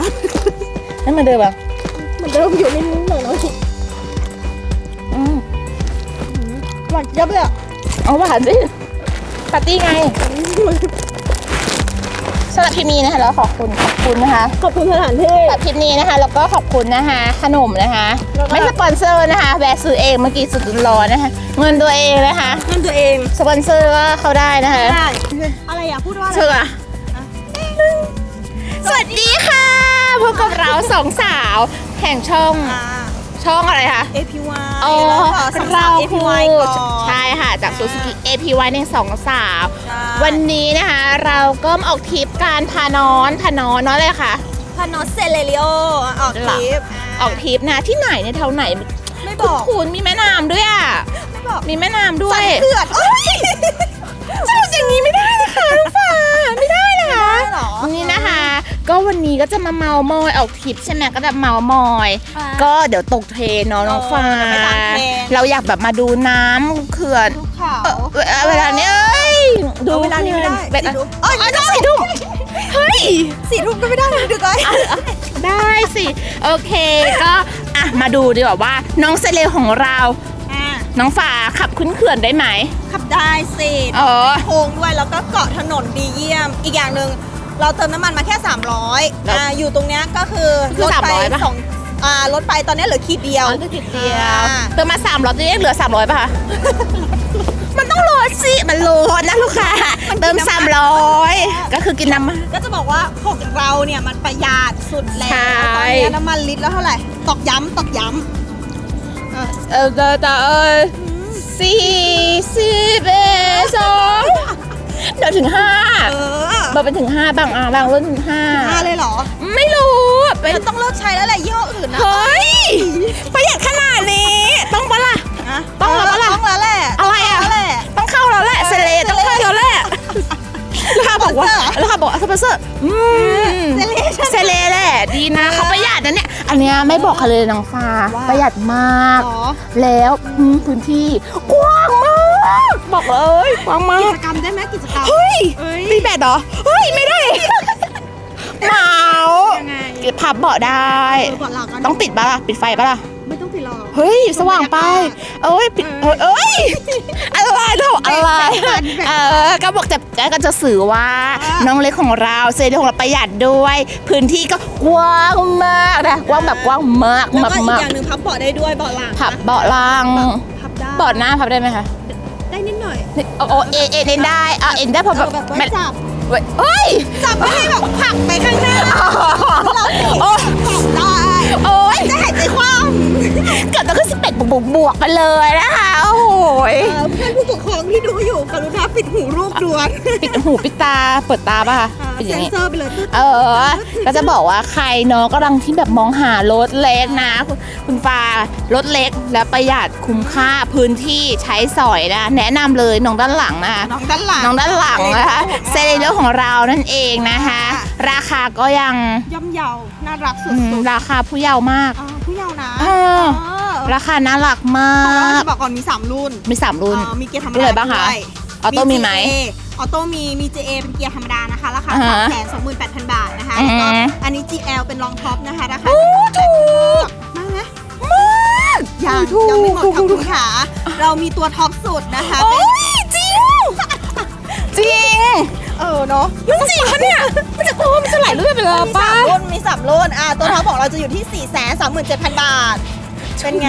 นะนั่นมันเดิมอะเหมือนเดิมอยู่นิดๆหน่อยอืมๆหวานเจี๊ยับเลยอะเอาหวานสิปาร์ตี้ไงสำหรับคลิปนี้นะคะแล้วขอบคุณขอบคุณนะคะขอบคุณสถานที่สำหรับคลิปนี้นะคะ แล้วก็ขอบคุณนะคะขนมนะคะแล้วก็ไม่สปอนเซอร์นะคะแวะซื้อเองเมื่อกี้สุดร้อนนะคะ เงินตัวเองนะคะนั่นตัวเองสปอนเซอร์ก็เข้าได้นะคะ ได้อะไรอะพูดว่าอะไรเชื่อ กับเราสองสาวแห่งช่องอ่า ช่องอะไรคะ APY อ๋อแล้วก็สำหเรารับพู APY ดก่อน ใช่ค่ะ จากซูซูกิ APY หนึ่งสองสาวใช่วันนี้นะคะเราก็มาออกทริปการพานอนพานอนเนาะเลยค่ะ พานอสเซเลริโอออกทริปออกทริปนะที่ไหนเนี่ยแถวไหนไม่บอกคุณมีแม่น้ำด้วยอะ ไม่บอกมีแม่น้ำด้วสัยนเขื่อนโอ๊ยจะอย่างนี้ไม่ได้นะคะน้องฟ้าไม่ได้ วันนี้ก็จะมาเมามอยออกทริปใช่ไหมก็จะเมามอยอ่าก็เดี๋ยวตกเทรนเนาะน้องฟ้าเออเดี๋ยวไปตามเทรน เราอยากแบบมาดูน้ำเขื่อนภูเขาเออเวลาเวลาเนี้ยเอ้ยเออเวลานี้ไม่ได้เวลาสี่ทุ่มเอ้ยต้องสี่ทุ่มเฮ้ย สี่ทุ่มก็ไม่ได้ดึกเลยได้สิ โอเคก็อะมาดูดีกว่าว่า น้องเซเลลของเรา อ่าน้องฝาขับขึ้นเขื่อนได้ไหมขับได้สิเออโค้งด้วยแล้วก็เกาะถนนดีเยี่ยม อีกอย่างหนึ่ง เราเติมน้ำมันมาแค่ 300แล้วอ่าอยู่ตรงเนี้ยก็คือคือลดไป300ปะ สองอ่าลดไปตอนนี้เหลือขีดเดียว อ๋อติดเดียว อ่า เติมมา3 0 0จะได้เหลือ 300 ป่ะคะ มันต้องโหลดสิ มันโหลดนะลูกค้า เติม 300 ก็คือกินน้ำมัน ก็จะบอกว่าของเราเนี่ยมันประหยัดสุดแล้วใช่ ตอนนี้น้ำมันลิตรแล้วเท่าไหร่ ตอกย้ำตอกย้ำอะเออแต่แต่เออสี่สิบเอ็ดสองเดี๋ยวถึงห้าเออ มาเป็นถึงห้าบางอะบางรุ่นถึงห้าห้าเลยเหรอไม่รู้เป็นเราต้องเลิกใช้แล้วแหละยี่ห้ออื่นนะเฮ้ยประหยัดขนาดนี้ ต้องปะล่ะะต้องแล้วปะล่ะต้องแล้วแหละอะไรอะต้องแล้วแหละ ต้องเข้าแล้วแหละเซเลต้องเข้าแล้วแหละลูกค้าบอกว่าสปอนเซอร์เหรอลูกค้าบอกสปอนเซอร์อืมเซเลใช่ไหมเซเลแหละดีนะเขาประหยัดนะเนี่ยอันเนี้ยไม่บอกใครเลยน้องฟ้าว่า ประหยัดมาก อ๋อ แล้วอืมพื้นที่กว้างมาก บอกเลยกว้างมากิกจกรรมได้ไหมกิจกรรม เฮ้ยเอ้ย ตีแบดเหรอ เฮ้ย ไม่ได้เหมายังไงพับเบาะได้ เออก่อนหลังกันต้องปิดปะล่ะ ปิดไฟปะล่ะ ไม่ต้องปิดหรอก เฮ้ย สว่างไป เอ้ยปิดเอ้ยเอ้ย อะไรเท่าอะไร เออ ก็บอกจะก็จะสื่อว่า น้องเล็กของเราเซนของเราประหยัดด้วย พื้นที่ก็กว้างมากนะ กว้างแบบกว้างมากแล้วมากก็อีกมากอย่างหนึ่งพับเบาะได้ด้วยเบาะหลังพับเบาะล่าง พับได้ เบาะหน้าพับได้ไหมคะ ได้นิดหน่อยโอ้โอเอเอเอ็นได้อะเอ็นได้พอแบบเออแบบว่าไม่จับเว้ยเฮ้ยจับไม่ให้แบบผลักไปข้างหน้าเราเตะโอ้จับได้โอ้ยจะหายใจคว่ำเกือบจะขึ้นสิบเอ็ดบวกบวกๆไปเลยนะคะโอ้โหยเอ่อเพื่อนผู้ปกครองที่ดูอยู่กรุณาปิดหูลูกด่วนปิดหูปิดตาเปิดตาป่ะคะ อ่าปิดอเซ็ย่างนนี้ เซอร์ไปเลยตึ๊ดเออ ก็จะบอกว่าใครเนาะกำลังที่แบบมองหารถเล็กนะ คุณคุณฟ้ารถเล็กและประหยัดคุ้มค่าพื้นที่ใช้สอยนะ แนะนำเลยน้องด้านหลังนะคะ น้องด้านหลัง น้องด้านหลังนะคะเซเลเดอร์ของเรานั่นเองนะคะ ค่ะ ราคาก็ยังย่อมเยาน่ารักสุอืมดราคาผู้เยาว์มาก ๆอ่าผู้เยาว์นะเออ เออราคาน่ารักมาของเราก จะบอกก่อนมี 3 รุ่นมีสามรุ่นอ่ามีเกียร์ธรรมรุ่นดาอะไรบ้างคะ ด้วย ออโต้มีไหม GA ออโต้มีมี JA เป็นเกียร์ธรรมดานะคะราคาอ่าฮะ3 2 8 0 0 0 บาทนะคะอือแล้วฮึก็อันนี้ GL เป็นรองท็อปนะคะราคาโอ้ถูกมากไหมมากยังถูกยังไม่หมดถูกค่ะถูกคุณขาเรามีตัวท็อปสุดนะคะโอ้เป็นยจริงจริงเออเนาะมันจริงปะเนี่ยมันจะโอ้มันจะหลายรุ่นไปเลยมีป้า สามรุ่นมีสามรุ่นอ่าตัวท็อปของเราจะอยู่ที่ 4 3 7 0 0 0 บาท เป็นไง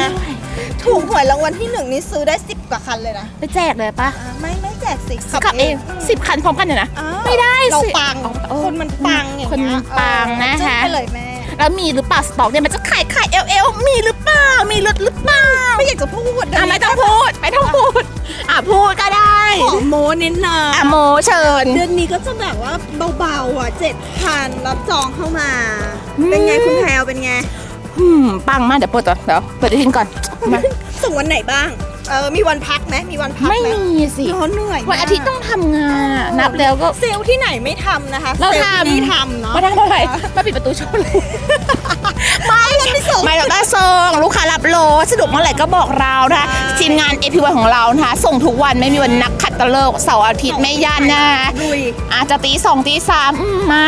ถูกหวยรางวัลที่หนึ่งนี่ซื้อได้ 10 กว่าคันเลยนะ ไปแจกเลยปะ อ่าไม่ไม่แจกสิขับเองสิบคันพร้อมกันเนี่ยนะ อ้าวไม่ได้เราสิปัง โอ้คนมันปังอย่างคนเงี้ยมันปังนะเออจึ้คะไปเลยแม่ แล้วมีหรือเปล่าสต็อกเนี่ยมันจะขายขายเอลเอลมีหรือเปล่ามีรถหรือเปล่าไม่อยากจะพูดอะไม่ต้องพูดไม่ต้องพูดอะพูดก็ได้ขอโมนิดหน่อยอะโมเชิญ เดือนนี้ก็จะแบบว่าเบาๆอะเจ็ดพันรับจองเข้ามา อืม เป็นไงคุณแพลวเป็นไงอืมปังมากเดี๋ยวเปิดก่อนเดี๋ยวเปิดทิ้งก่อนมาส่งวันไหนบ้าง เออมีวันพักไหมมีวันพักไม่ไหมมีสิร้อนเหนื่อยวันอาทิตย์ต้องทำงานอะนับแล้วก็ เซลล์ที่ไหนไม่ทำนะคะเราซลล์ทำ ที่นี่ทำเนาะ มาทำอะไรมาปิดประตูโชว์เลย ไม่เราไม่ส่ง ไม่เราได้ส่งลูกค้ารับโลสะดวกเมื่อไหร่ก็บอกเรานะคะใช่ทีมงาน a p 1ของเรานะคะส่งทุกวันไม่มีวันนักขัดตะเลิกเสาร์อาทิตย์ไม่ย่านนะลุย อาจจะตีสองตีสามอืมมา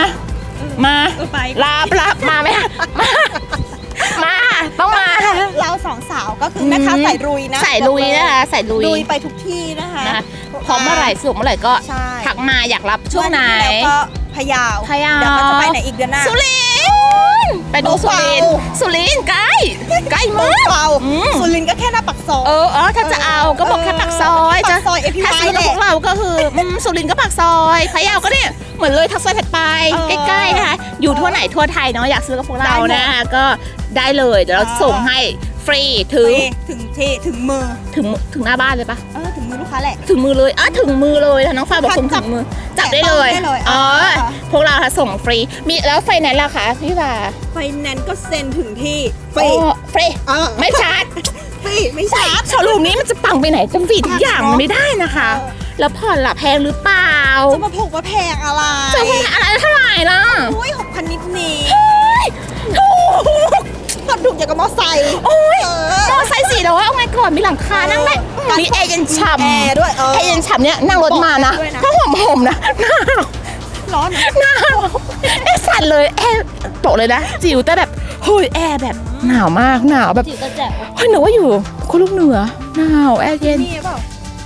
เออมา เออไปลาบลาบมาไหมคะมามา ต้องมา เราสองสาวก็คือแม่ค้าใส่ลุยนะใส่ลุยนะคะใส่ลุยลุยไปทุกที่นะคะนะคะพร้อมเมื่อไหร่สะดวกเมื่อไหร่ก็ใช่ทักมาอยากรับช่วงไหนแล้วก็พะเยาวพะเยาเดี๋ยวมันจะไปไหนอีกเดือนหน้าสุรินทร์ไปดูสุรินทร์เบาๆสุรินทร์ใกล้ใกล้มากเบาอืมสุรินทร์ก็แค่หน้าปักซอยเออเออถ้าจะเอาก็บอกแค่ปากซอย ปาจะกซอย APY ถ้าซื้อกับพวกเราก็คืออืมสุรินทร์ก็ปากซอยพะเยาก็เนี่ยเหมือนเลยทักซอยถัดไปเออใกล้ๆนะคะอยู่ทั่วไหนทั่วไทยเนาะอยากซื้อกับพวกเราได้หมดนะคะก็ได้เลยเดี๋ยวเราอ่า ส่งให้ฟรีถึงถึงที่ถึงมือถึงถึงหน้าบ้านเลยปะ เออ ถึงมือลูกค้าแหละ ถึงมือเลยอะถึงมือเลยน้องฟ้าบอกส่งถึงมือ จับได้เลยจับต้องได้เลยอ๋ออ่าพวกเราค่ะส่งฟรี มีแล้วไฟแนนซ์ล่ะคะพี่ฟ้าไฟแนนซ์ก็เซ็นถึงที่ฟรีอ๋อฟรีเออไม่ชาร์จฟรีไม่ชาร์จโชว์รูมนี้มันจะปังไปไหนจะฟรีทุกอย่างมันไม่ได้นะคะเออแล้วผ่อนหลับแพงหรือเปล่าจะมาผูกว่าแพงอะไรจะแพงอะไรเท่าไหร่ล่ะอุ้ยหกพันนิดนี้ถูก ก็ถูกอย่างกับมอไซค์โอ้ยเอมอไซค์สีแล้วเอาไงก่อนมีหลังคานั่งได้มีแอร์เย็นฉ่ำแอร์ด้วยเออแอร์เย็นฉ่ำเนี่ยนั่งรถมานะด้วยนะก็หอมหอมๆนะหนาวร้อนนะหนาวแอร์สั่นเลยแอร์ตกเลยนะ จิ๋วแต่แบบเฮ้ยแอร์แบบหนาวมากหนาวแบบจิ๋วกระแจ๋วเฮ้ยหนูว่าอยู่คนลูกเหนือหนาวแอร์เย็นนี่เปล่า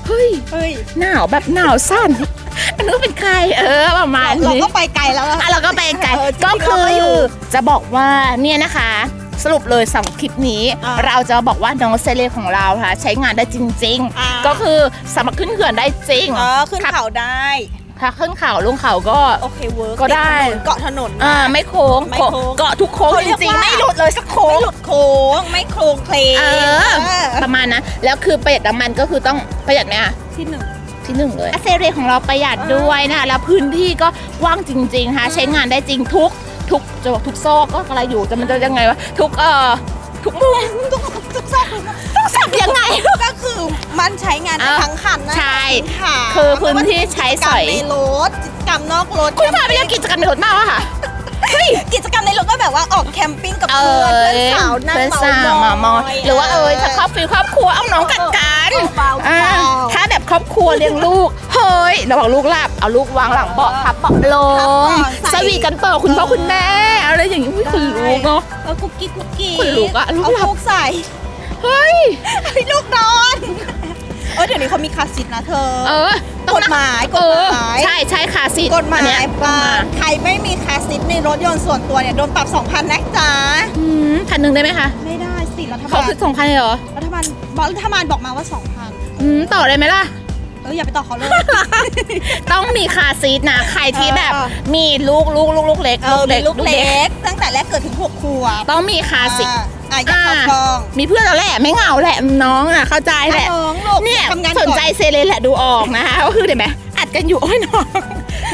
เฮ้ยเฮ้ยหนาวแบบหนาวสั้นอันนู้นเป็นใครเออประมาณเรานี้ก็ไปไกลแล้วอะอะเราก็ไปไกลเออจริงๆก็คืเราไม่อยู่จะบอกว่าเนี่ยนะคะ สรุปเลยสองคลิปนี้ อ่าเราจะบอกว่าน้องเซเลบของเราค่ะใช้งานได้จริง อ่า ๆ ก็คือสามารถขึ้นเขื่อนได้จริงเออขึ้นเขาได้ ถ้าขึ้นเขาลงเขาก็ โอเคเวิร์กก็ได้ เกาะถนน อ่าไม่โค้งไม่โค้งเกาะทุกโค้งเขาจเรียกริงๆว่า ไม่หลุดเลยสักโค้ไม่งหลุดโค้งไม่โครงเคลงเออประมาณนะแล้วคือประหยัดน้ำมันก็คือต้องประหยัดไหมอะ ที่หนึ่ง ที่หนึ่งเลยเซเรียของเราประหยัดด้วยนะคะแล้วพื้นที่ก็กว้างจริงๆค่ะใช้งานได้จริงทุก ทุกจะบอกทุกซอกก็อะไรอยู่จะมันจะยังไงวะทุกเอ่อทุกมุมทุกทุกซอกทุกทุกสับยังไง ก็คือมันใช้งานได้อะทั้งคันนะใช่ค่ะคือพื้นที่ใช้สอยกิจกรรมในรถกิจกรรมนอกรถคุณฟ้าไปเล่นกิจกรรมในรถมากวะค่ะกิจกรรมในรถก็แบบว่าออกแคมปิ้งกับเอเพื่อนอเพื่อนสาวนั่งเพื่อนสาวเมามามอยหรือว่าเออถ้าครอบครัวครอบครัวเอาน้องกัดกันเบาๆอ่าเบาถ้าแบบครอบครัวเลี้ยงลูกเฮ้ ยระหว่างลูกหลับเอาลูกวางหลังเบาะทับเบาะลงใส่สวีทกันเปล่าคุณพ่อคุณแม่อะไรอย่างงี้อุ๊ยคุณลูกเนาะเออกุ๊กกิ๊กกุ๊กกิ๊กคนลุกอะลูกเอาหลับลูกใส่เฮ้ยให้ลูกนอนเออเดี๋ยวนี้เขามีคาสิทนะเธอ เออต้องกฎนะหมายกเอฎอหมายใช่ใช่ค่ะสิกฎหมาอันเนี้ยต้องว่ามาใครไม่มีคาสิทในรถยนต์ส่วนตัวเนี่ยโดนปรับ 2,000นะจ๊ะอืมพันหนึ่งได้ไหมคะ ไม่ได้สิรัฐเขาบาลคือสองพันเลยเหรอ รัฐบาลบอกรัฐบาลบอกมาว่า 2,000อืมต่อได้ไหมล่ะ เอออย่าไปต่อเขาเลย ต้องมีคาร์ซีทนะ ใครที่แบบเออ มีลูกลูกลูกลูกเล็กเออมีลูกเล็ก ตั้งแต่แรกเกิดถึงหกขวบต้องมีคาร์ซีท อ่าอะอย่าเข้ากล้องมีเพื่อนเราแหละไม่เหงาแหละน้องอะเข้าใจแหละ อะน้องลูกเนี่ยทำงานสก่อนใจเซเลนแหละดูออกนะคะก็คือเดี๋ยวไหมอัดกันอยู่โอ้ยน้อง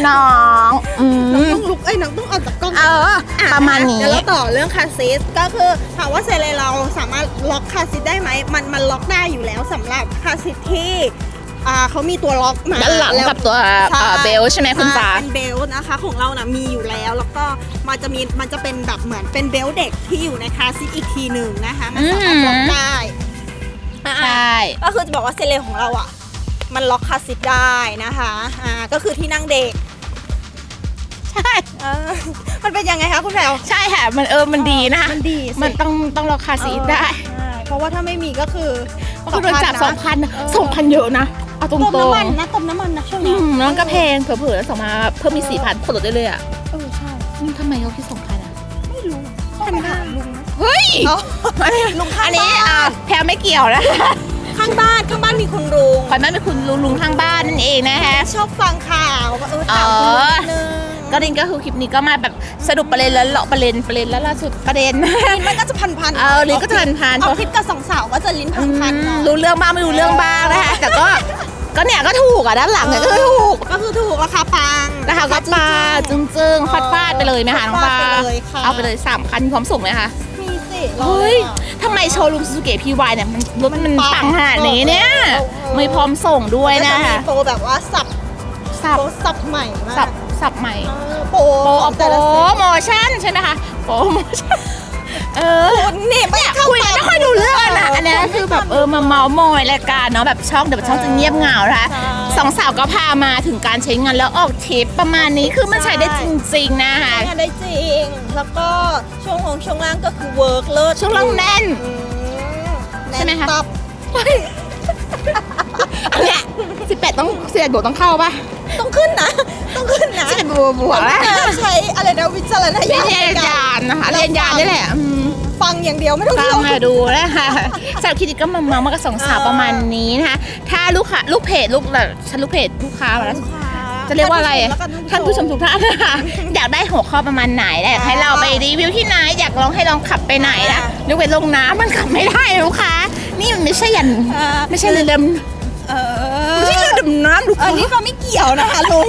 น้องอืน้องมต้องลุกเอ้ยน้องต้องออกจากกล้องเออประมาณนี้ เดี๋ยวเราต่อเรื่องคาร์ซีทก็คือถามว่าเซเลเราสามารถล็อกคาร์ซีทได้ไหมมันมันล็อกได้อยู่แล้วสำหรับคาร์ซีทที่ อ่าเขามีตัวล็อกมาด้านหลังแวกับตัวใช่เอ่อเบลใช่ไหมคุณฟ้า อ่เป็นเบลต์นะคะของเรานะมีอยู่แล้ว แล้วก็มันจะมีมันจะเป็นแบบเหมือนเป็นเบลต์เด็กที่อยู่ในคาร์ซีทอีกทีหนึ่งนะคะมันสามารถล็อกได้อ่าใช่ ก็คือจะบอกว่าเซเลของเราอะ มันล็อกคาร์ซีทได้นะคะอ่าก็คือที่นั่งเด็กใช่ เออมันเป็นยังไงคะคุณแพรวใช่ค่ะ มันเออ มันดีนะคะ มันดีสิมันต้องต้องรอคาร์ซีทได้ใช่เพราะว่าถ้าไม่มีก็คือก็คือโดนจับสองพันเออสองพันเยอะนะ เอาตรงเติมๆน้ำมันนะเติมน้ำมันนะช่วงอืนี้มน้องก็แพงเผลอๆแล้วสองมาเพิ่มมีสี่พันคนลดได้เลยอะเออใช่อืมทำไมเขาคิดสองพันอะ ไม่รู้ต้องไปถามลุงนะเฮ้ย ลุงข้างอันนี้บ้าอะนแพรไม่เกี่ยวนะข้างบ้านข้างบ้านมีคุณลุงขวัญแม่เป็นคุณลุงลุงข้างบ้านนั่นเองนะฮะชอบฟังข่าวก็เออถามคุณลุงนิดนึงก็ดินก็คือคลิปนี้ก็มาแบบสรุปประเด็นแล้วเลาะประเด็นประเด็นแล้วล่าสุดประเด็น มันก็จะพันพันๆเออลิ้นก็จะพันๆเอาคลิปกับสองสาวก็จะลิ้นพันพันๆหน่อยรู้เรื่องบ้างไม่รู้เรื่องบ้างนะคะแต่ก็ ก็เนี่ยก็ถูกอะด้านหลังเนี่ยก็ถูก ก็คือถูกราคาปังนะคะก็ปลาจึงจึงๆฟาดฟาดๆไปเลยไหมคะน้องปลาฟาดไปเลยค่ะเอาไปเลยสามคันพร้อมส่งไหมคะมีสิเฮ้ยทำไมโชว์รูมซูซูเกะพีวายเนี่ยมันรถมันปังขนาดนี้เนี่ยไม่พร้อมส่งด้วยก็นะจะมีคะโปรแบบว่าสับสับโปรสับใหม่มากสับสับใหม่เออโปรโปรของโปแต่รละเซตโมชั่นใช่ไหมคะโปรโมชั่นเออ คุณนี่ไม่เข้าคุยกันไม่ค่อยดูเรื่องนะอันนี้ คือแบบเออมาเมาส์มอยรายการเนาะแบบช่องเดี๋ยวช่องจะเงียบเหงานะคะใช่สองสาวก็พามาถึงการใช้งานแล้วออกทริปประมาณนี้คือมันใช้ได้จริง ๆ นะคะใช้งานได้จริง แล้วก็ช่วงของช่วงล่างก็คือเวิร์กเลิศช่วงล่างแน่นอืมใช่ไหมคะแน่นตับอันเนี้ยสิบแปดต้องสิบแปดบวกต้องเข้าป่ะต้องขึ้นนะ ต้องขึ้นนะสิบแปดบวกบวกต้องแล้วใช้อะไรนะวิจารณญาณเรียนยานนะคะเรียนยานนี่แหละอืม ฟังอย่างเดียวไม่ต้องฟังเที่ยวมาดูนะคะสำหรับคลินิกก็มาเมามากับสองสาวประมาณนี้นะคะถ้าลูกค้าลูกเพจลูกแบบฉันลูกเพจลูกค้ามาแล้ว จะเรียกว่าอะไรอะท่านผู้ชมทุกท่านนะคะอยากได้หัวข้อประมาณไหนอยากให้เราไปรีวิวที่ไหนอยากลองให้ลองขับไปไหนนะยกเว้นลงน้ำมันขับไม่ได้นะลูกค้า นี่มันไม่ใช่ยันอ่าไม่ใช่เรือดเอำไม่อใช่เรือดำน้ำดูอันนี้ก็ไม่เกี่ยวนะคะลุง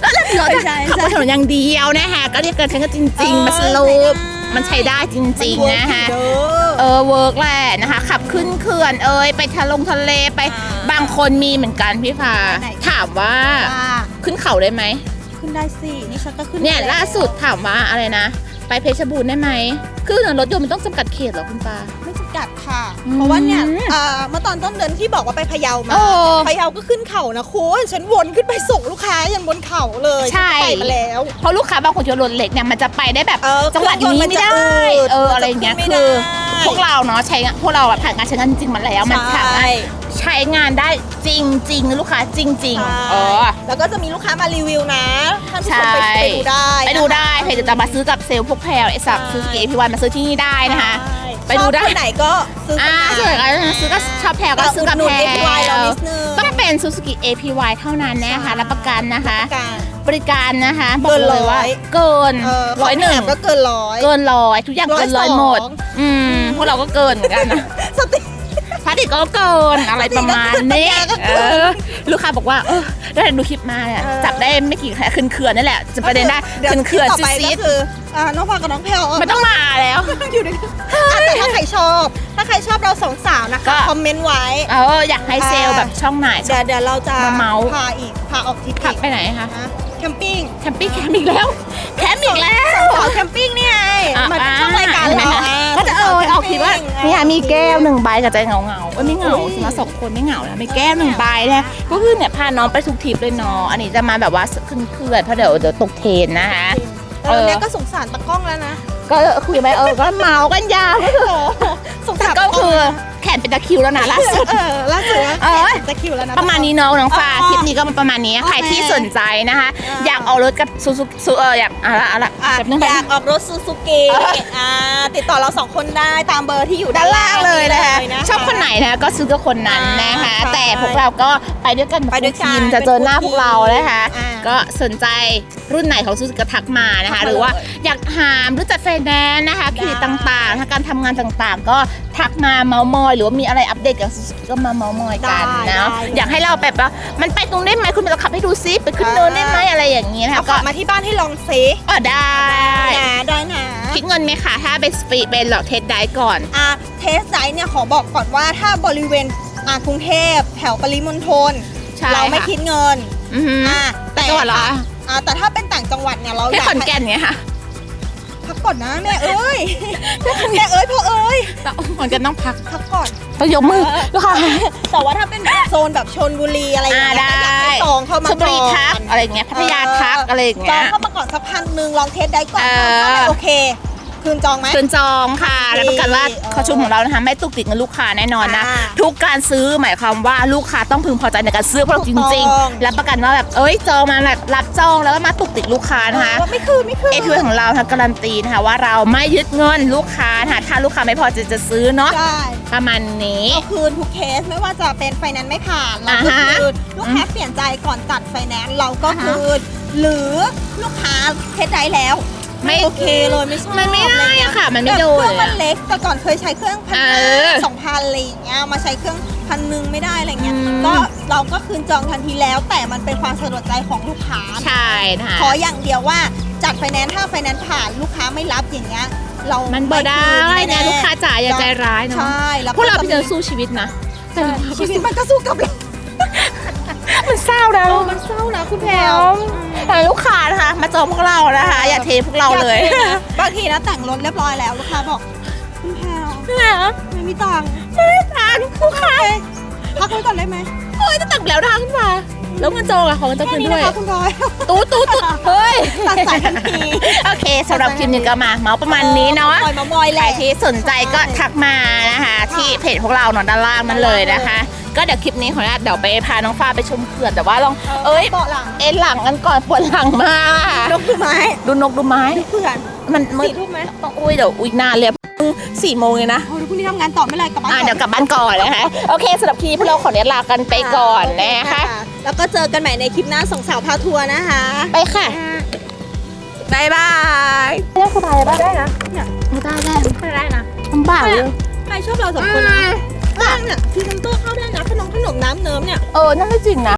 แล้วเราเราใช่ขับใช่บนถนนอย่างเดียวนะคะก็เรียกกันฉันก็จริงๆมันสโลป มันใช้ได้จริงๆนะคะเออเวิร์กแหละนะคะ ขับขึ้นเขื่อนเอยไปทะลงทะเลไปอ่าบางคนมีเหมือนกันพี่ฟ้าไหนถามว่าว่าขึ้นเขาได้ไหมขึ้นได้สินี่ฉันก็ขึ้นเนี่ยไปแวล่าสุดถามว่าอะไรนะ ไปเพชรบูรณ์ได้ไหมคือรถยนต์มันต้องจำกัดเขตเหรอคุณปาไม่จำ กัดค่ะอืมเพราะว่าเนี่ยเอ่อเมื่อตอนต้นเดือนที่บอกว่าไปพะเยามา โอ้พะเยาก็ขึ้นเขานะคุณฉันวนขึ้นไปส่งลูกค้ายันบนเขาเลยใช่ ฉันไปมาแล้ว เพราะลูกค้าบางคนที่รถเล็กเนี่ยมันจะไปได้แบบเออจังหวัดนี้ไม่ได้เครื่องยนต์มันจะอืดเอออะไรอย่างเงี้ยมันจะขึ้นไม่คือได้ พวกเราเนาะใช้งานพวกเราอะผ่านการใช้งานจริงๆมาแล้วมันสามารถ ใช้งานได้จริงๆนะลูกค้าจริงใช่ๆเออ แล้วก็จะมีลูกค้ามารีวิวนะท่านผู้ชมใช่ไปไปดูได้ไปดูได้เพจจะมาซื้อกับเซลล์พวกแพลไอ้สับซูซูกิพีวันมาซื้อที่นี่ได้นะคะ ใช่ ไปดูได้ชอบที่ไหนก็ซื้ออ่ามาส่วนการซื้อก็ชอบแพลก็ซื้อกับอุดหนุแพนล APY เรานิดนึง ต้องเป็น Suzuki APY เท่านั้นนะคะรับประกันนะคะ การ บริการนะคะบอเกิกนเลยว่าร้อยเกินเออร้อยหนึ่งก็เกินร้อย เกินร้อยทุกอย่างเกินร้อยหมด ร้อยสอง อืมพวกเราก็เกินเหมือนกันนะสติพาร์ติก็เกินอะไรประมาณนี้ปัญญาก็เอเกินอลูกค้าบอกว่าเออ ได้ดูคลิปมาเนี่ยเออ จับได้ไม่กี่แค่คืนเขื่อนนั่นแหละจะประเด็นได้เดี๋ยวคืนเขื่อนต่อไปซีก็ดคืออ่าน้องฟางกับน้องแพลวๆไม่ต้องมาแล้ว อยู่ในอะแต่ถ้าใครชอบ ถ้าใครชอบเราสองสาวนะก็ คะ คอมเมนต์ไว้ เอออยากให้เซลล์แบบช่องไหนเดี๋ยวเดี๋ยวเราจะมาเมาส์ พาอีก พาออกทริปขับอีกไปไหนคะนะแคมปิ้ง แคมปิ้งแคมป์อีกแล้วแคมป์อีก มีแก้วหนึ่งใบกับใจเหงาเงาๆเอ้ยไม่เหงาอุ้ยสิมาสองคนไม่เหงานะมีแก้วหนึ่งใบเนี่ยก็คือเนี่ยพาน้องไปทุกทริปเลยเนาะอันนี้จะมาแบบว่าขึ้นเคลื่อนเพราะเดี๋ยวเดี๋ยวตกเทรนนะคะตอนนี้ก็สงสารตะกล้องแล้วนะก็คุยไปเออก็เมากันยาวก็คือสงสารก็คือแขนเป็นตะคริวแล้วนะล่าสุด เออล่าสุดว่าเออจะคิวแล้วนะ ประมาณนี้เน้องน้องฟ้าอ๋อคลิปนี้ก็ประมาณนี้ โอเค ใครที่สนใจนะคะอ่าอยากเอารถกับซูซูซูเอออยากอะละอะละอะแบบนึงอไปยากออกรถซูซูกิเออ อ่าติดต่อเราสองคนได้ตามเบอร์ที่อยู่ด้าด้านนล่าล่างงเลยนะคะเลยชอบคนไหนนะก็ซื้อกับคนนั้นนะคะ อ่าแต่พวกเราก็ไปด้วยกันไปด้วยกันทีมจะเจอหน้าพวกเรานะคะ อ่าก็สนใจรุ่นไหนของซูซูก็ทักมานะคะ ทักมาหรือว่าเลยอยากถามรู้จักไฟแนนซ์นะคะคลินิกได้ต่างๆทางการทำงานต่างๆ ก็ทักมาเมาส์มอยหรือว่ามีอะไรอัปเดตกับซูซูก็มาเมาส์มอยกันได้นะได้ อยากให้เราแบบว่ามันไปตรงได้ไหมคุณเราขับให้ดูซิไปขึ้นเนินได้ไหมอะไรอย่างนี้นะเอาคะกก็ลับมาที่บ้านให้ลองซิเออได้ นะได้นะ คิดเงินไหมคะถ้าเป็นสปีดเป็นหลอกเทสได้ก่อน อะเทสไดเนี่ยขอบอกก่อนว่าถ้าบริเวณอ่ากรุงเทพแถวปริมณฑลใช่เราไม่ค่ะคิดเงินอือหืออะแต่จังหวัดเหรออะแต่ถ้าเป็นต่างจังหวัดเนี่ยเราแค่อยากขอนแก่นเนี่ยค่ะพั กก่อนนะแม่เอ้ยแม่เอ้ยพ่อเอ้ยแต่ขอนแก่นต้องพักพักก่อนต้องยกมือลูกค้าแต่ว่าถ้าเป็นแบบโซนแบบชนบุรีอะไรอย่างอ่าเงี้ยได้ก็อยากให้จองเข้ามาชลบุก่รีอนทักอะไรอย่างเงี้ยพัทยาทักอะไรอย่างจเงี้องยเข้ามาก่อนสักพันหนึ่งลองเทสได้ก่อนเออถ้าไม่โอเค คืนจองไหมคืนจองค่ะดีแล้วประกันว่าเออข้อชุมของเรานะคะไม่ตุกติดเงินลูกค้าแน่นอนนะ อ่าทุกการซื้อหมายความว่าลูกค้าต้องพึงพอใจในการซื้อเพราะเราจถูกริงต้อง ๆ รับประกันว่าแบบเอ้ยจองมาแบบรับจองแล้วก็มาตุกติดลูกค้านะคะว่าไม่คืนไม่คืน เอทีของเราทางการันตีนะคะว่าเราไม่ยึดเงินลูกค้านะคะถ้าลูกค้าไม่พอใจจะซื้อเนาะใช่ประมาณนี้เอาคืนทุกเคสไม่ว่าจะเป็นไฟแนนซ์ไม่ผ่านเราอ่าก็ฮะคืนลูกค้าเปลี่ยนใจก่อนจัดไฟแนนซ์เราก็อ่าฮะ คืนหรือลูกค้าเทสได้แล้ว ไม่โอเคเลยไม่ชอบมันไม่ได้อะค่ะ มันไม่โดนแบบเครื่องเลยมันอะเล็กแต่ก่อนเคยใช้เครื่องพันเออสองพันอะไรอย่างเงี้ยมาใช้เครื่องพันหนึ่งไม่ได้อะไรเงี้ยอืมก็เราก็คืนจองทันทีแล้ว แต่มันเป็นความสะดวกใจของลูกค้าใช่นะคะขออย่างเดียวว่าจัดไฟแนนซ์ถ้าไฟแนนซ์ผ่านลูกค้าไม่รับอย่างเงี้ยเรามันบ่ได้ม่คืนะแๆลูกค้าจ๋าอย่าใจร้ายเนาะใช่แล้วพวกเราไปเดินจะมีสู้ชีวิตนะแต่ชีวิตมันก็สู้กับเรา มันเศร้านะเออมันเศร้านะคุณแพลวแต่ลูกค้านะคะ มาจองพวกเรานะคะ อย่าเทพวกเราเลยอากนะบางทีนะแต่งรถเรียบร้อยแล้วลูกค้าบอกคุณแพลวเนี่ยไม่มีตังค์ไม่ทานลูกค้าพักไว้ก่อนได้ไหมเฮ้ยจะตักแล้วดาขึ้นมา แล้วมันโจงอะของมันจะแค่คืนนี้ด้วยนะคะคุณพลอย ตู้ตู้ตู้เฮ้ยตัดสายทันทีโอเคสำหรับคลิปนี้ก็มาเมาส์ประมาณนี้เนาะมอยมามอยแหใครละ ที่สนใจก็ทักมานะคะ ที่เพจพวกเราเนาะด้านล่างนั่นเลยนะคะ ก็เดี๋ยวคลิปนี้ขออนุญาตเดี๋ยวไปพาน้องฟ้าไปชมเขื่อนแต่ว่าลองเอ้ยเบาะหลัง เอ็นหลังกันก่อนปวดหลังมากนกดูไม้ดูนกดูไม้ เพื่อนมันมืสี่ดทุ่มไหม ต้องอุ้ยเดี๋ยวอุ้ยนานเลย สี่โมงเลยนะโอ้เดี๋ยวพรุ่งนี้ทำงานต่อไม่เป็นไรกลับบ้านอ่าเดี๋ยวกลับบ้านก่อนนะคะโอเคสำหรับคลิปพวกเราขออนุญาตลากันไปก่อนนะคะ แล้วก็เจอกันใหม่ในคลิปหน้าสองสาวพาทัวร์นะคะ ไปค่ะบายบายได้สบายปะได้นะได้ได้ไม่ได้นะลำบากเลยใครชอบเราสองคนนะบ้างน่ะพรีเซนเตอร์เข้าได้นะขนมขนมน้ำเนิ้มเนี่ยเออนั่นก็จริงนะ